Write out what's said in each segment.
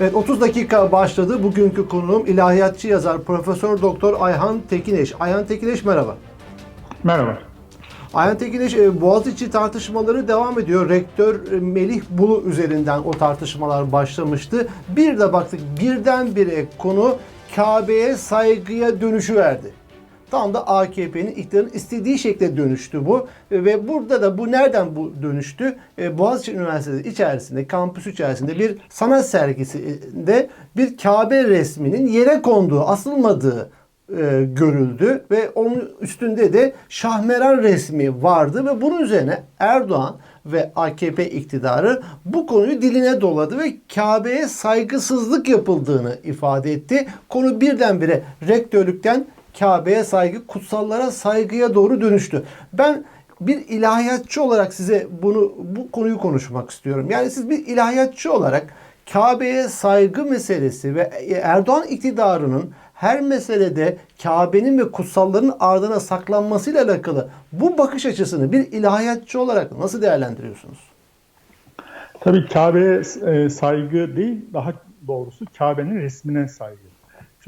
Evet 30 dakika başladı. Bugünkü konuğum ilahiyatçı yazar Profesör Doktor Ayhan Tekineş. Ayhan Tekineş merhaba. Merhaba. Ayhan Tekineş e, Boğaziçi tartışmaları devam ediyor. Rektör e, Melih Bulu üzerinden o tartışmalar başlamıştı. Bir de baktık birdenbire konu Kabe'ye saygıya dönüşü verdi. Tam da AKP'nin iktidarın istediği şekilde dönüştü bu. Ve burada da bu nereden bu dönüştü? E, Boğaziçi Üniversitesi içerisinde, kampüs içerisinde bir sanat sergisinde bir Kabe resminin yere konduğu, asılmadığı e, görüldü ve onun üstünde de Şahmeran resmi vardı ve bunun üzerine Erdoğan ve AKP iktidarı bu konuyu diline doladı ve Kabe'ye saygısızlık yapıldığını ifade etti. Konu birdenbire rektörlükten Kabe'ye saygı, kutsallara saygıya doğru dönüştü. Ben bir ilahiyatçı olarak size bunu bu konuyu konuşmak istiyorum. Yani siz bir ilahiyatçı olarak Kabe'ye saygı meselesi ve Erdoğan iktidarının her meselede Kabe'nin ve kutsalların ardına saklanmasıyla alakalı bu bakış açısını bir ilahiyatçı olarak nasıl değerlendiriyorsunuz? Tabii Kabe'ye e, saygı değil, daha doğrusu Kabe'nin resmine saygı.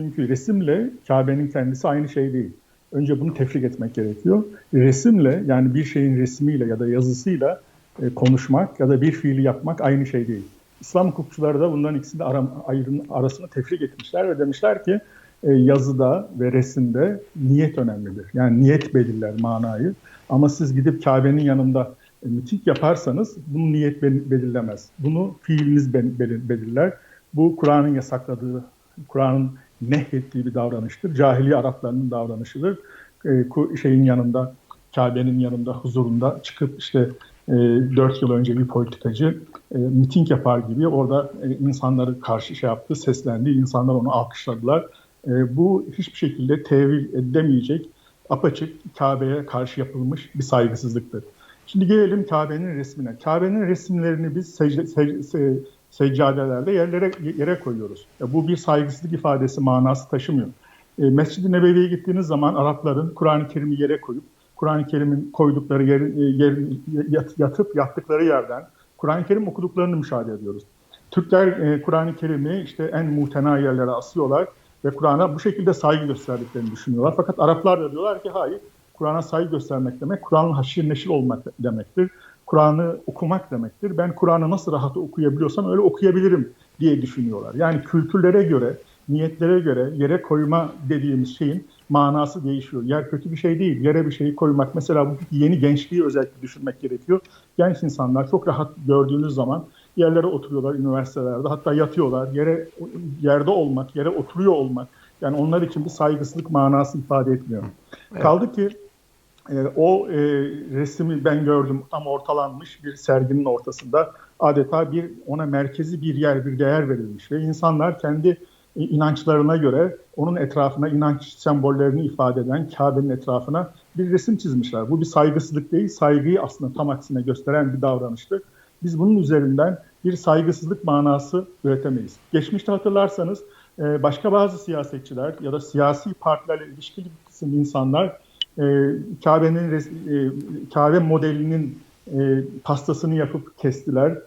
Çünkü resimle Kabe'nin kendisi aynı şey değil. Önce bunu tefrik etmek gerekiyor. Resimle yani bir şeyin resmiyle ya da yazısıyla e, konuşmak ya da bir fiili yapmak aynı şey değil. İslam hukukçuları da bunların ikisini ara, ayrım, arasını tefrik etmişler ve demişler ki e, yazıda ve resimde niyet önemlidir. Yani niyet belirler manayı. Ama siz gidip Kabe'nin yanında e, miting yaparsanız bunu niyet bel- belirlemez. Bunu fiiliniz be- belir- belirler. Bu Kur'an'ın yasakladığı, Kur'an'ın nehyettiği bir davranıştır. Cahiliye Araplarının davranışıdır. E, şeyin yanında, Kabe'nin yanında, huzurunda çıkıp işte e, 4 yıl önce bir politikacı e, miting yapar gibi orada e, insanları karşı şey yaptı, seslendi. İnsanlar onu alkışladılar. E, bu hiçbir şekilde tevil edemeyecek, apaçık Kabe'ye karşı yapılmış bir saygısızlıktır. Şimdi gelelim Kabe'nin resmine. Kabe'nin resimlerini biz secde, sec- se- seccadelerde yerlere yere koyuyoruz. Ya bu bir saygısızlık ifadesi manası taşımıyor. E, Mescid-i Nebevi'ye gittiğiniz zaman Arapların Kur'an-ı Kerim'i yere koyup Kur'an-ı Kerim'in koydukları yer, yer, yat- yatıp yattıkları yerden Kur'an-ı Kerim okuduklarını müşahede ediyoruz. Türkler e, Kur'an-ı Kerim'i işte en muhtena yerlere asıyorlar ve Kur'an'a bu şekilde saygı gösterdiklerini düşünüyorlar. Fakat Araplar da diyorlar ki hayır, Kur'an'a saygı göstermek demek, Kur'an'ın haşir neşir olmak demektir. Kur'an'ı okumak demektir. Ben Kur'an'ı nasıl rahat okuyabiliyorsam öyle okuyabilirim diye düşünüyorlar. Yani kültürlere göre, niyetlere göre yere koyma dediğimiz şeyin manası değişiyor. Yer kötü bir şey değil. Yere bir şeyi koymak. Mesela bu yeni gençliği özellikle düşünmek gerekiyor. Genç insanlar çok rahat gördüğünüz zaman yerlere oturuyorlar üniversitelerde. Hatta yatıyorlar. Yere yerde olmak, yere oturuyor olmak. Yani onlar için bir saygısızlık manası ifade etmiyor. Evet. Kaldı ki e, o e, resmi ben gördüm tam ortalanmış bir serginin ortasında adeta bir ona merkezi bir yer, bir değer verilmiş ve insanlar kendi e, inançlarına göre onun etrafına inanç sembollerini ifade eden Kabe'nin etrafına bir resim çizmişler. Bu bir saygısızlık değil, saygıyı aslında tam aksine gösteren bir davranıştır. Biz bunun üzerinden bir saygısızlık manası üretemeyiz. Geçmişte hatırlarsanız e, başka bazı siyasetçiler ya da siyasi partilerle ilişkili bir kısım insanlar Kabe'nin res- e, Kabe modelinin e, pastasını yapıp kestiler.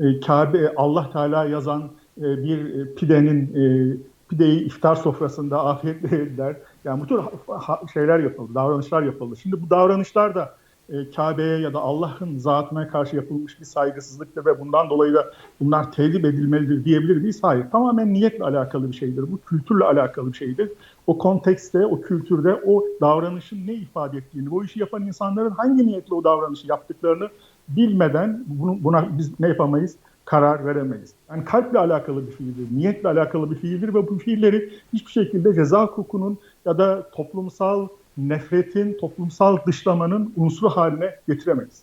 E, Kabe Allah Teala yazan e, bir e, pidenin e, pideyi iftar sofrasında afiyetle yediler. Yani bu tür şeyler yapıldı, davranışlar yapıldı. Şimdi bu davranışlar da e, Kabe'ye ya da Allah'ın zatına karşı yapılmış bir saygısızlıktır ve bundan dolayı da bunlar tedip edilmelidir diyebilir miyiz? Hayır. Tamamen niyetle alakalı bir şeydir. Bu kültürle alakalı bir şeydir. O kontekste, o kültürde o davranışın ne ifade ettiğini, o işi yapan insanların hangi niyetle o davranışı yaptıklarını bilmeden bunu, buna biz ne yapamayız? Karar veremeyiz. Yani kalple alakalı bir fiildir, niyetle alakalı bir fiildir ve bu fiilleri hiçbir şekilde ceza hukukunun ya da toplumsal nefretin, toplumsal dışlamanın unsuru haline getiremeyiz.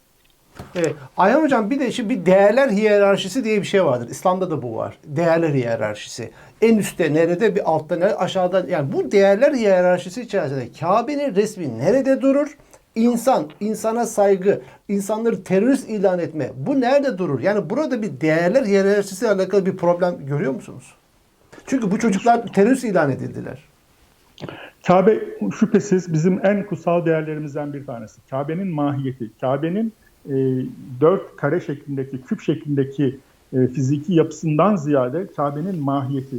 Evet. Ayhan Hocam bir de şimdi bir değerler hiyerarşisi diye bir şey vardır. İslam'da da bu var. Değerler hiyerarşisi. En üstte nerede bir altta nerede aşağıda yani bu değerler hiyerarşisi içerisinde Kabe'nin resmi nerede durur? İnsan, insana saygı, insanları terörist ilan etme bu nerede durur? Yani burada bir değerler hiyerarşisiyle alakalı bir problem görüyor musunuz? Çünkü bu çocuklar terörist ilan edildiler. Kabe şüphesiz bizim en kutsal değerlerimizden bir tanesi. Kabe'nin mahiyeti, Kabe'nin e, dört kare şeklindeki, küp şeklindeki e, fiziki yapısından ziyade Kabe'nin mahiyeti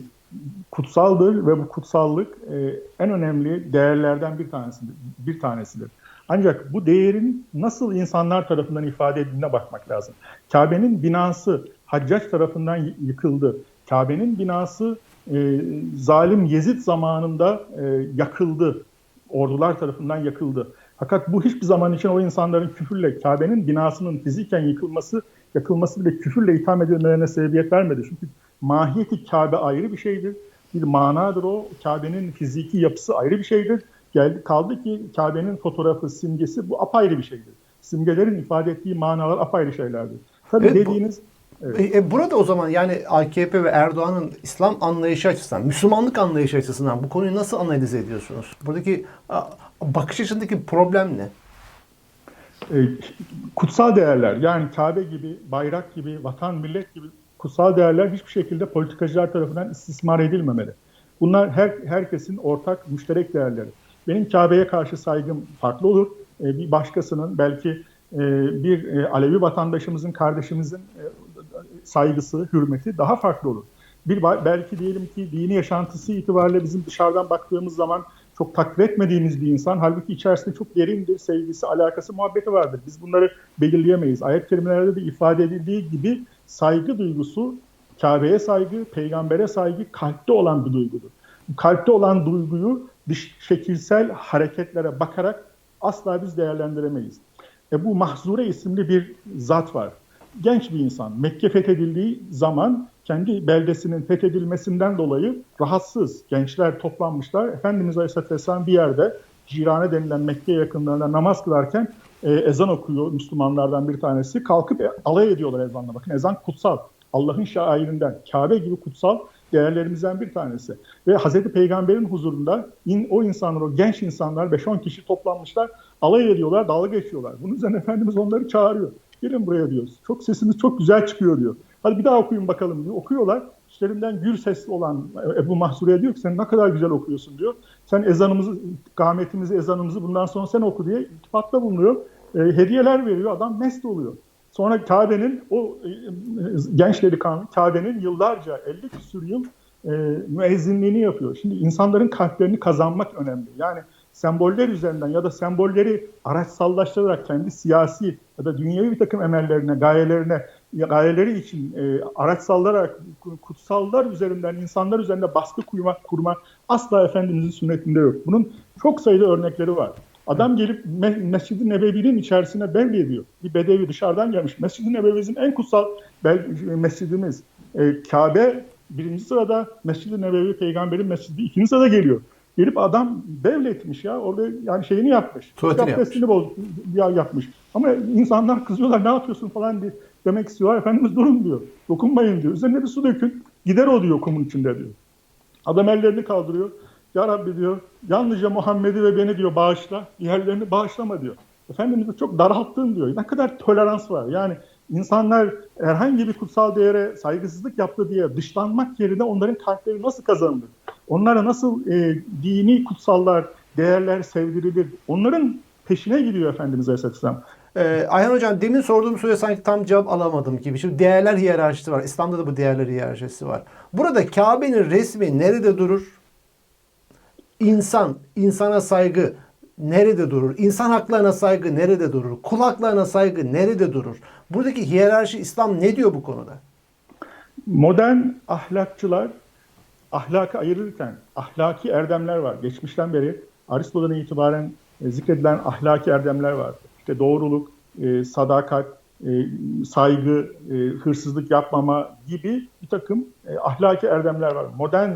kutsaldır ve bu kutsallık e, en önemli değerlerden bir tanesidir. Bir tanesidir. Ancak bu değerin nasıl insanlar tarafından ifade edildiğine bakmak lazım. Kabe'nin binası Haccac tarafından yıkıldı. Kabe'nin binası e, zalim Yezid zamanında e, yakıldı. Ordular tarafından yakıldı. Fakat bu hiçbir zaman için o insanların küfürle Kabe'nin binasının fiziken yıkılması, yakılması bile küfürle itham edilmelerine sebebiyet vermedi. Çünkü mahiyeti Kabe ayrı bir şeydir. Bir manadır o. Kabe'nin fiziki yapısı ayrı bir şeydir. Geldi, kaldı ki Kabe'nin fotoğrafı, simgesi bu apayrı bir şeydir. Simgelerin ifade ettiği manalar apayrı şeylerdir. Tabii Evet, bu- dediğiniz E, e, burada o zaman yani AKP ve Erdoğan'ın İslam anlayışı açısından, Müslümanlık anlayışı açısından bu konuyu nasıl analiz ediyorsunuz? Buradaki bakış açısındaki problem ne? e, kutsal değerler yani Kabe gibi, bayrak gibi, vatan, millet gibi kutsal değerler hiçbir şekilde politikacılar tarafından istismar edilmemeli. Bunlar her herkesin ortak müşterek değerleri. Benim Kabe'ye karşı saygım farklı olur. E, bir başkasının belki e, bir e, Alevi vatandaşımızın, kardeşimizin e, saygısı, hürmeti daha farklı olur. Bir belki diyelim ki dini yaşantısı itibariyle bizim dışarıdan baktığımız zaman çok takdir etmediğimiz bir insan. Halbuki içerisinde çok derindir, sevgisi, alakası, muhabbeti vardır. Biz bunları belirleyemeyiz. Ayet kelimelerde de ifade edildiği gibi saygı duygusu, Kabe'ye saygı, peygambere saygı kalpte olan bir duygudur. Kalpte olan duyguyu dış şekilsel hareketlere bakarak asla biz değerlendiremeyiz. E bu Mahzure isimli bir zat var. Genç bir insan. Mekke fethedildiği zaman kendi beldesinin fethedilmesinden dolayı rahatsız. Gençler toplanmışlar. Efendimiz Aleyhisselatü Vesselam bir yerde Cirane denilen Mekke yakınlarında namaz kılarken e, ezan okuyor Müslümanlardan bir tanesi. Kalkıp e, alay ediyorlar ezanla. Bakın ezan kutsal. Allah'ın şairinden. Kabe gibi kutsal değerlerimizden bir tanesi. Ve Hazreti Peygamber'in huzurunda in, o insanlar, o genç insanlar 5-10 kişi toplanmışlar. Alay ediyorlar, dalga geçiyorlar. Bunun üzerine Efendimiz onları çağırıyor. Gelin buraya diyor. Çok sesiniz çok güzel çıkıyor diyor. Hadi bir daha okuyun bakalım diyor. Okuyorlar. İşlerinden gür sesli olan Ebu Mahsure'ye diyor ki sen ne kadar güzel okuyorsun diyor. Sen ezanımızı, kametimizi, ezanımızı bundan sonra sen oku diye iltifatta bulunuyor. E, hediyeler veriyor. Adam mest oluyor. Sonra Kabe'nin o e, genç delikanlı Kabe'nin yıllarca 50 küsur yıl e, müezzinliğini yapıyor. Şimdi insanların kalplerini kazanmak önemli. Yani semboller üzerinden ya da sembolleri araçsallaştırarak kendi siyasi ya da dünyevi bir takım emellerine, gayelerine, gayeleri için e, araçsallarak kutsallar üzerinden, insanlar üzerinde baskı kurmak, kurmak asla Efendimizin sünnetinde yok. Bunun çok sayıda örnekleri var. Adam gelip Me- Mescid-i Nebevi'nin içerisine belli ediyor. Bir bedevi dışarıdan gelmiş. Mescid-i Nebevi'nin en kutsal mescidimiz. E, Kabe birinci sırada, Mescid-i Nebevi peygamberin mescidi ikinci sırada geliyor. Gelip adam devletmiş ya. Orada yani şeyini yapmış. Tuvaletini Abdestini boz, ya yapmış. Ama insanlar kızıyorlar ne yapıyorsun falan diye demek istiyorlar. Efendimiz durun diyor. Dokunmayın diyor. Üzerine bir su dökün. Gider o diyor kumun içinde diyor. Adam ellerini kaldırıyor. Ya Rabbi diyor yalnızca Muhammed'i ve beni diyor bağışla. Diğerlerini bağışlama diyor. Efendimiz'i çok daralttın diyor. Ne kadar tolerans var. Yani insanlar herhangi bir kutsal değere saygısızlık yaptı diye dışlanmak yerine onların kalpleri nasıl kazanılır? Onlara nasıl e, dini kutsallar, değerler sevdirilir? Onların peşine gidiyor Efendimiz Aleyhisselam. Ee, Ayhan Hocam demin sorduğum soruya sanki tam cevap alamadım gibi. Şimdi değerler hiyerarşisi var. İslam'da da bu değerler hiyerarşisi var. Burada Kabe'nin resmi nerede durur? İnsan, insana saygı nerede durur? İnsan haklarına saygı nerede durur? Kul haklarına saygı nerede durur? Buradaki hiyerarşi İslam ne diyor bu konuda? Modern ahlakçılar ahlakı ayırırken ahlaki erdemler var. Geçmişten beri Aristo'dan itibaren e, zikredilen ahlaki erdemler var. İşte doğruluk, e, sadakat, e, saygı, hırsızlık yapmama gibi bir takım ahlaki erdemler var. Modern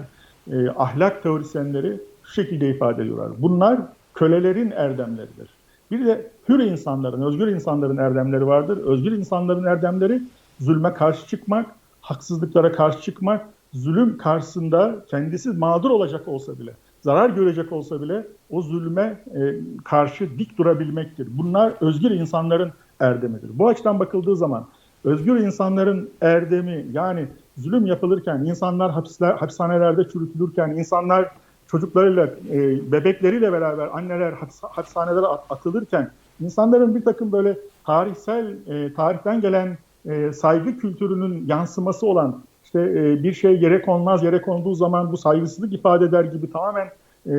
ahlak teorisyenleri şu şekilde ifade ediyorlar. Bunlar kölelerin erdemleridir. Bir de hür insanların, özgür insanların erdemleri vardır. Özgür insanların erdemleri zulme karşı çıkmak, haksızlıklara karşı çıkmak, zulüm karşısında kendisi mağdur olacak olsa bile, zarar görecek olsa bile o zulme e, karşı dik durabilmektir. Bunlar özgür insanların erdemidir. Bu açıdan bakıldığı zaman özgür insanların erdemi yani zulüm yapılırken, insanlar hapisler, hapishanelerde çürütülürken, insanlar çocuklarıyla, e, bebekleriyle beraber anneler hapis, hapishanelere atılırken insanların bir takım böyle tarihsel, e, tarihten gelen e, saygı kültürünün yansıması olan işte e, bir şey yere konmaz, yere konduğu zaman bu saygısızlık ifade eder gibi tamamen e,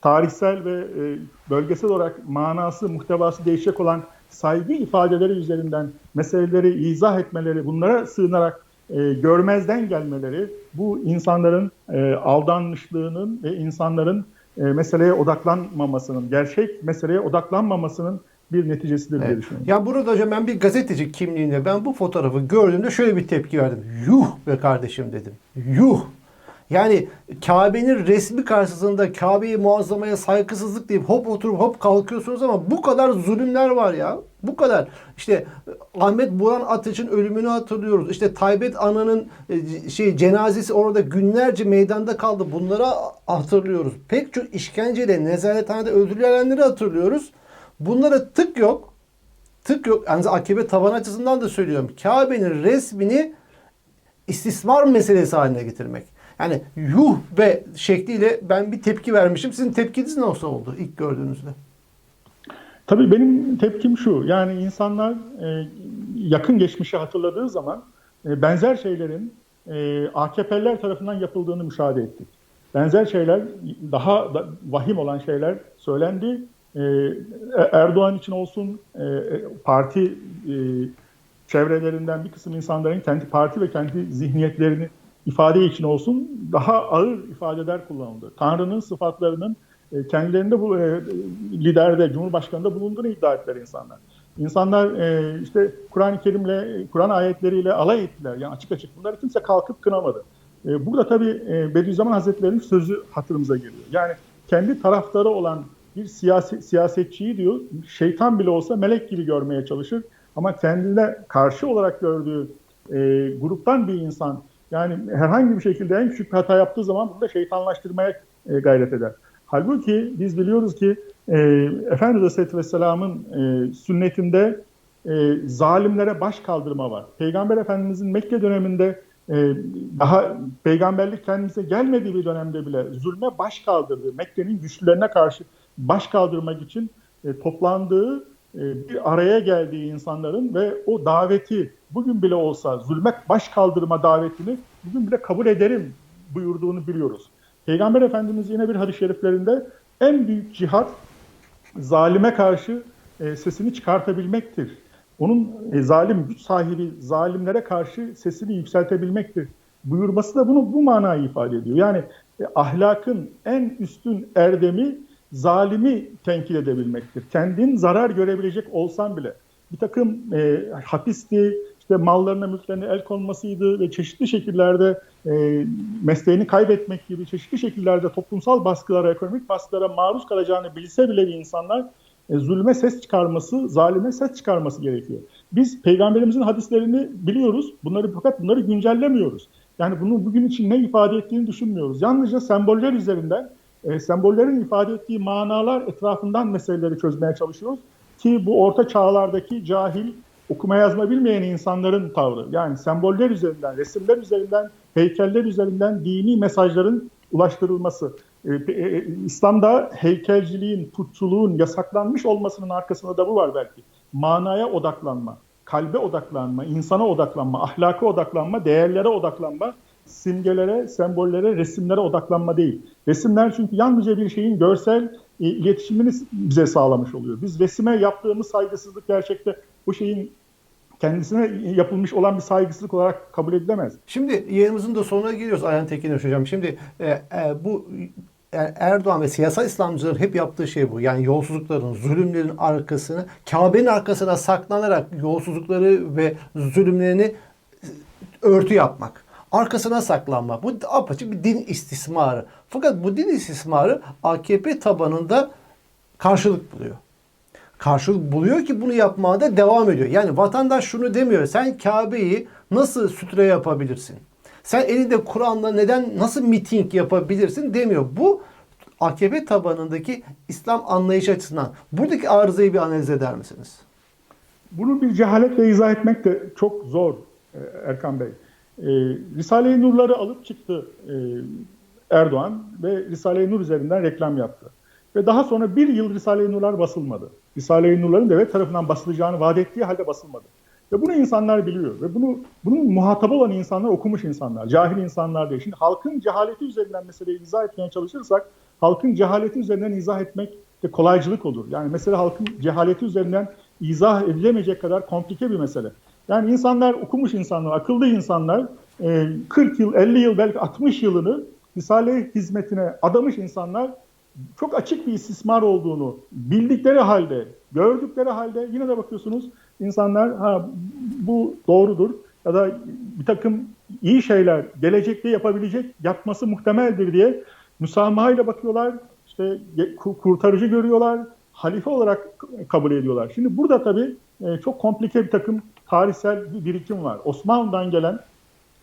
tarihsel ve e, bölgesel olarak manası, muhtevası değişecek olan saygı ifadeleri üzerinden meseleleri izah etmeleri, bunlara sığınarak e, görmezden gelmeleri bu insanların e, aldanmışlığının ve insanların e, meseleye odaklanmamasının, gerçek meseleye odaklanmamasının bir neticesidir diye Evet. düşünüyorum. Ya burada hocam ben bir gazeteci kimliğinde ben bu fotoğrafı gördüğümde şöyle bir tepki verdim. Yuh be kardeşim dedim. Yuh. Yani Kabe'nin resmi karşısında Kabe'yi muazzamaya saygısızlık deyip hop oturup hop kalkıyorsunuz ama bu kadar zulümler var ya. Bu kadar. İşte Ahmet Buran Ateş'in ölümünü hatırlıyoruz. İşte Taybet Ana'nın e, şey cenazesi orada günlerce meydanda kaldı. Bunları hatırlıyoruz. Pek çok işkenceyle nezarethanede öldürülenleri hatırlıyoruz. Bunlara tık yok. Tık yok. Yani AKP taban açısından da söylüyorum. Kabe'nin resmini istismar meselesi haline getirmek. Yani yuh be şekliyle ben bir tepki vermişim. Sizin tepkiniz nasıl oldu ilk gördüğünüzde? Tabii benim tepkim şu, yani insanlar e, yakın geçmişi hatırladığı zaman e, benzer şeylerin e, AKP'ler tarafından yapıldığını müşahede ettik. Benzer şeyler, daha da vahim olan şeyler söylendi. E, Erdoğan için olsun, e, parti e, çevrelerinden bir kısım insanların kendi parti ve kendi zihniyetlerini ifade için olsun daha ağır ifadeler kullanıldı. Tanrı'nın sıfatlarının e, kendilerinde bu e, liderde, Cumhurbaşkanı'nda bulunduğunu iddia ettiler insanlar. İnsanlar e, işte Kur'an-ı Kerim'le, Kur'an ayetleriyle alay ettiler. Yani açık açık bunları kimse kalkıp kınamadı. Burada tabii Bediüzzaman Hazretleri'nin sözü hatırımıza geliyor. Yani kendi taraftarı olan bir siyasi, siyasetçiyi diyor, şeytan bile olsa melek gibi görmeye çalışır. Ama kendine karşı olarak gördüğü e, gruptan bir insan yani herhangi bir şekilde en küçük bir hata yaptığı zaman bunu da şeytanlaştırmaya e, gayret eder. Halbuki biz biliyoruz ki e, Efendimiz Aleyhisselatü Vesselam'ın e, sünnetinde e, zalimlere baş kaldırma var. Peygamber Efendimizin Mekke döneminde e, daha peygamberlik kendimize gelmediği bir dönemde bile zulme baş kaldırdığı, Mekke'nin güçlülerine karşı baş kaldırmak için e, toplandığı, bir araya geldiği insanların ve o daveti bugün bile olsa zulme baş kaldırma davetini bugün bile kabul ederim buyurduğunu biliyoruz. Peygamber Efendimiz yine bir hadis-i şeriflerinde en büyük cihat zalime karşı e, sesini çıkartabilmektir. Onun e, zalim güç sahibi zalimlere karşı sesini yükseltebilmektir. Buyurması da bunu bu manayı ifade ediyor. Yani e, ahlakın en üstün erdemi zalimi tenkit edebilmektir. Kendin zarar görebilecek olsan bile bir takım e, hapisti, işte mallarına, mülklerine el konmasıydı ve çeşitli şekillerde e, mesleğini kaybetmek gibi çeşitli şekillerde toplumsal baskılara, ekonomik baskılara maruz kalacağını bilse bile insanlar e, zulme ses çıkarması, zalime ses çıkarması gerekiyor. Biz peygamberimizin hadislerini biliyoruz, bunları fakat bunları güncellemiyoruz. Yani bunu bugün için ne ifade ettiğini düşünmüyoruz. Yalnızca semboller üzerinden, e, sembollerin ifade ettiği manalar etrafından meseleleri çözmeye çalışıyoruz. Ki bu orta çağlardaki cahil, okuma yazma bilmeyen insanların tavrı. Yani semboller üzerinden, resimler üzerinden, heykeller üzerinden dini mesajların ulaştırılması. Ee, e, İslam'da heykelciliğin, putçuluğun yasaklanmış olmasının arkasında da bu var belki. Manaya odaklanma, kalbe odaklanma, insana odaklanma, ahlaka odaklanma, değerlere odaklanma, simgelere, sembollere, resimlere odaklanma değil. Resimler çünkü yalnızca bir şeyin görsel e, iletişimini bize sağlamış oluyor. Biz resime yaptığımız saygısızlık gerçekte bu şeyin kendisine yapılmış olan bir saygısızlık olarak kabul edilemez. Şimdi yayınımızın da sonuna geliyoruz Ayhan Tekin'e hocam. Şimdi e, e, bu yani Erdoğan ve siyasal İslamcıların hep yaptığı şey bu. Yani yolsuzlukların, zulümlerin arkasına, Kabe'nin arkasına saklanarak yolsuzlukları ve zulümlerini örtü yapmak. Arkasına saklanmak. Bu apaçık bir din istismarı. Fakat bu din istismarı AKP tabanında karşılık buluyor karşılık buluyor ki bunu yapmaya da devam ediyor. Yani vatandaş şunu demiyor. Sen Kabe'yi nasıl sütre yapabilirsin? Sen elinde Kur'an'la neden nasıl miting yapabilirsin demiyor. Bu AKP tabanındaki İslam anlayış açısından. Buradaki arızayı bir analiz eder misiniz? Bunu bir cehaletle izah etmek de çok zor Erkan Bey. E, Risale-i Nur'ları alıp çıktı e, Erdoğan ve Risale-i Nur üzerinden reklam yaptı. Ve daha sonra bir yıl Risale-i Nurlar basılmadı. Risale-i Nurların devlet tarafından basılacağını vaat ettiği halde basılmadı. Ve bunu insanlar biliyor ve bunu bunun muhatabı olan insanlar okumuş insanlar, cahil insanlar değil. Şimdi halkın cehaleti üzerinden meseleyi izah etmeye çalışırsak halkın cehaleti üzerinden izah etmek de kolaycılık olur. Yani mesele halkın cehaleti üzerinden izah edilemeyecek kadar komplike bir mesele. Yani insanlar okumuş insanlar, akıllı insanlar e, 40 yıl, 50 yıl belki 60 yılını Risale hizmetine adamış insanlar çok açık bir istismar olduğunu bildikleri halde, gördükleri halde yine de bakıyorsunuz insanlar ha bu doğrudur ya da bir takım iyi şeyler gelecekte yapabilecek, yapması muhtemeldir diye müsamahayla bakıyorlar, işte kurtarıcı görüyorlar, halife olarak kabul ediyorlar. Şimdi burada tabii çok komplike bir takım tarihsel bir birikim var. Osmanlı'dan gelen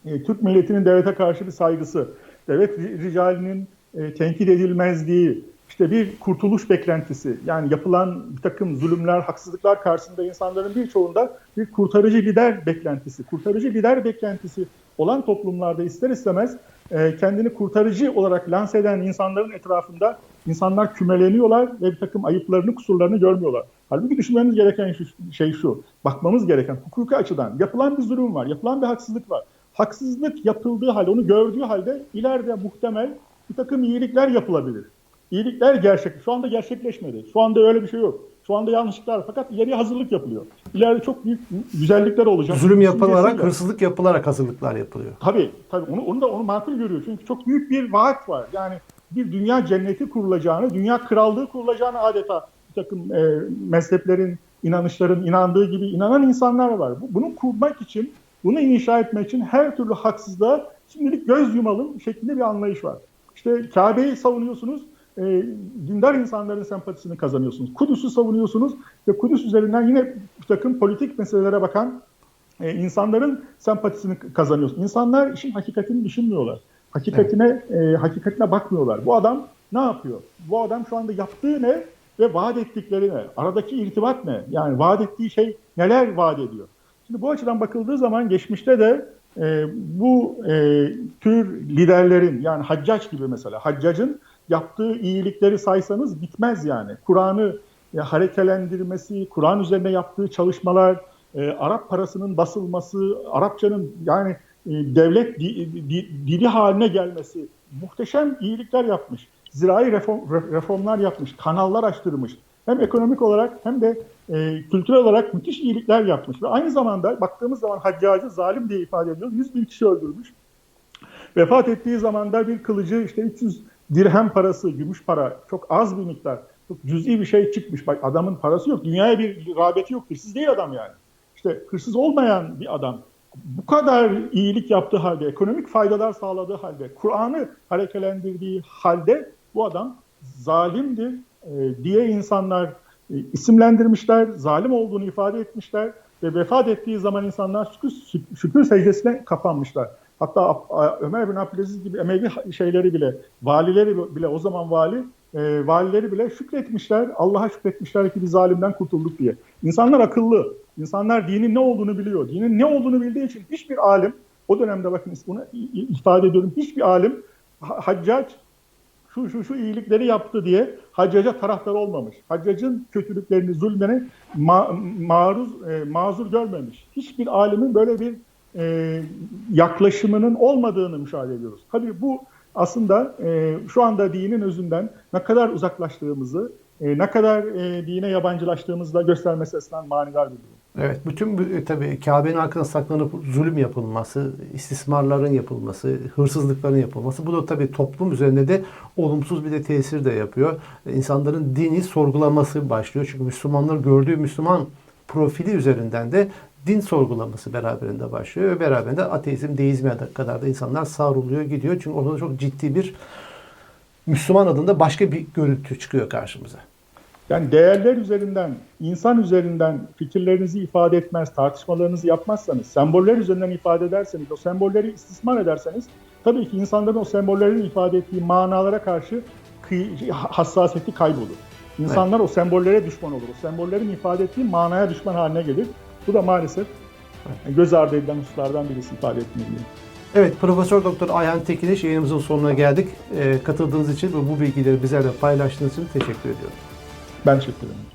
e, Türk milletinin devlete karşı bir saygısı, devlet ricalinin e, tenkit edilmezliği, işte bir kurtuluş beklentisi, yani yapılan bir takım zulümler, haksızlıklar karşısında insanların birçoğunda bir kurtarıcı lider beklentisi, kurtarıcı lider beklentisi olan toplumlarda ister istemez e, kendini kurtarıcı olarak lanse eden insanların etrafında insanlar kümeleniyorlar ve bir takım ayıplarını, kusurlarını görmüyorlar. Halbuki düşünmemiz gereken şey şu, bakmamız gereken hukuki açıdan yapılan bir zulüm var, yapılan bir haksızlık var. Haksızlık yapıldığı halde, onu gördüğü halde ileride muhtemel bir takım iyilikler yapılabilir. İyilikler gerçek, şu anda gerçekleşmedi. Şu anda öyle bir şey yok. Şu anda yanlışlıklar fakat ileriye hazırlık yapılıyor. İleride çok büyük güzellikler olacak. Zulüm yapılarak, hırsızlık yapılarak hazırlıklar yapılıyor. Tabii, tabii. Onu, onu da onu makul görüyor. Çünkü çok büyük bir vaat var. Yani bir dünya cenneti kurulacağını, dünya krallığı kurulacağını adeta bir takım e, mezheplerin, inanışların inandığı gibi inanan insanlar var. Bunu kurmak için, bunu inşa etmek için her türlü haksızlığa şimdilik göz yumalım şeklinde bir anlayış var. İşte Kabe'yi savunuyorsunuz, e, dindar insanların sempatisini kazanıyorsunuz. Kudüs'ü savunuyorsunuz ve Kudüs üzerinden yine bir takım politik meselelere bakan e, insanların sempatisini kazanıyorsunuz. İnsanlar işin hakikatini düşünmüyorlar. Hakikatine evet. e, hakikatine bakmıyorlar. Bu adam ne yapıyor? Bu adam şu anda yaptığı ne ve vaat ettikleri ne? Aradaki irtibat ne? Yani vaat ettiği şey neler vaat ediyor? Şimdi bu açıdan bakıldığı zaman geçmişte de e, bu e, tür liderlerin yani Haccac gibi mesela Haccac'ın yaptığı iyilikleri saysanız bitmez yani. Kur'an'ı e, harekelendirmesi, Kur'an üzerine yaptığı çalışmalar, e, Arap parasının basılması, Arapçanın yani e, devlet di, di, dili haline gelmesi muhteşem iyilikler yapmış. Zirai reform, reformlar yapmış, kanallar açtırmış. Hem ekonomik olarak hem de e, kültürel olarak müthiş iyilikler yapmış. Ve aynı zamanda baktığımız zaman Haccacı zalim diye ifade ediyoruz. 100 bin kişi öldürmüş. Vefat ettiği zaman da bir kılıcı işte 300 dirhem parası, gümüş para çok az bir miktar. Çok cüz'i bir şey çıkmış. Bak adamın parası yok. Dünyaya bir rağbeti yok. Hırsız değil adam yani. İşte hırsız olmayan bir adam bu kadar iyilik yaptığı halde, ekonomik faydalar sağladığı halde, Kur'an'ı harekelendirdiği halde bu adam zalimdir e, diye insanlar e, isimlendirmişler, zalim olduğunu ifade etmişler ve vefat ettiği zaman insanlar şükür, şükür secdesine kapanmışlar. Hatta Ömer bin Abdülaziz gibi Emevi şeyleri bile, valileri bile o zaman vali, e, valileri bile şükretmişler. Allah'a şükretmişler ki bir zalimden kurtulduk diye. İnsanlar akıllı. İnsanlar dinin ne olduğunu biliyor. Dinin ne olduğunu bildiği için hiçbir alim, o dönemde bakın bunu ifade ediyorum, hiçbir alim Haccac şu şu şu iyilikleri yaptı diye Haccac'a taraftar olmamış. Haccac'ın kötülüklerini, zulmlerini ma maruz, e, mazur görmemiş. Hiçbir alimin böyle bir e, yaklaşımının olmadığını müşahede ediyoruz. Tabii bu aslında e, şu anda dinin özünden ne kadar uzaklaştığımızı, e, ne kadar e, dine yabancılaştığımızı da göstermesi açısından manidar bir durum. Evet, bütün bu, tabii Kabe'nin arkasına saklanıp zulüm yapılması, istismarların yapılması, hırsızlıkların yapılması bu da tabii toplum üzerinde de olumsuz bir de tesir de yapıyor. İnsanların dini sorgulaması başlıyor. Çünkü Müslümanlar gördüğü Müslüman profili üzerinden de din sorgulaması beraberinde başlıyor ve beraberinde ateizm, deizme kadar da insanlar savruluyor gidiyor. Çünkü orada çok ciddi bir Müslüman adında başka bir görüntü çıkıyor karşımıza. Yani değerler üzerinden, insan üzerinden fikirlerinizi ifade etmez, tartışmalarınızı yapmazsanız, semboller üzerinden ifade ederseniz, o sembolleri istismar ederseniz, tabii ki insanların o sembollerin ifade ettiği manalara karşı hassasiyeti kaybolur. İnsanlar evet. o sembollere düşman olur. O sembollerin ifade ettiği manaya düşman haline gelir. Bu da maalesef göz ardı edilen hususlardan birisi ifade etmeliyim. Evet, Profesör Doktor Ayhan Tekiniş yayınımızın sonuna geldik. E, katıldığınız için ve bu bilgileri bizlerle paylaştığınız için teşekkür ediyorum. Ben teşekkür ederim.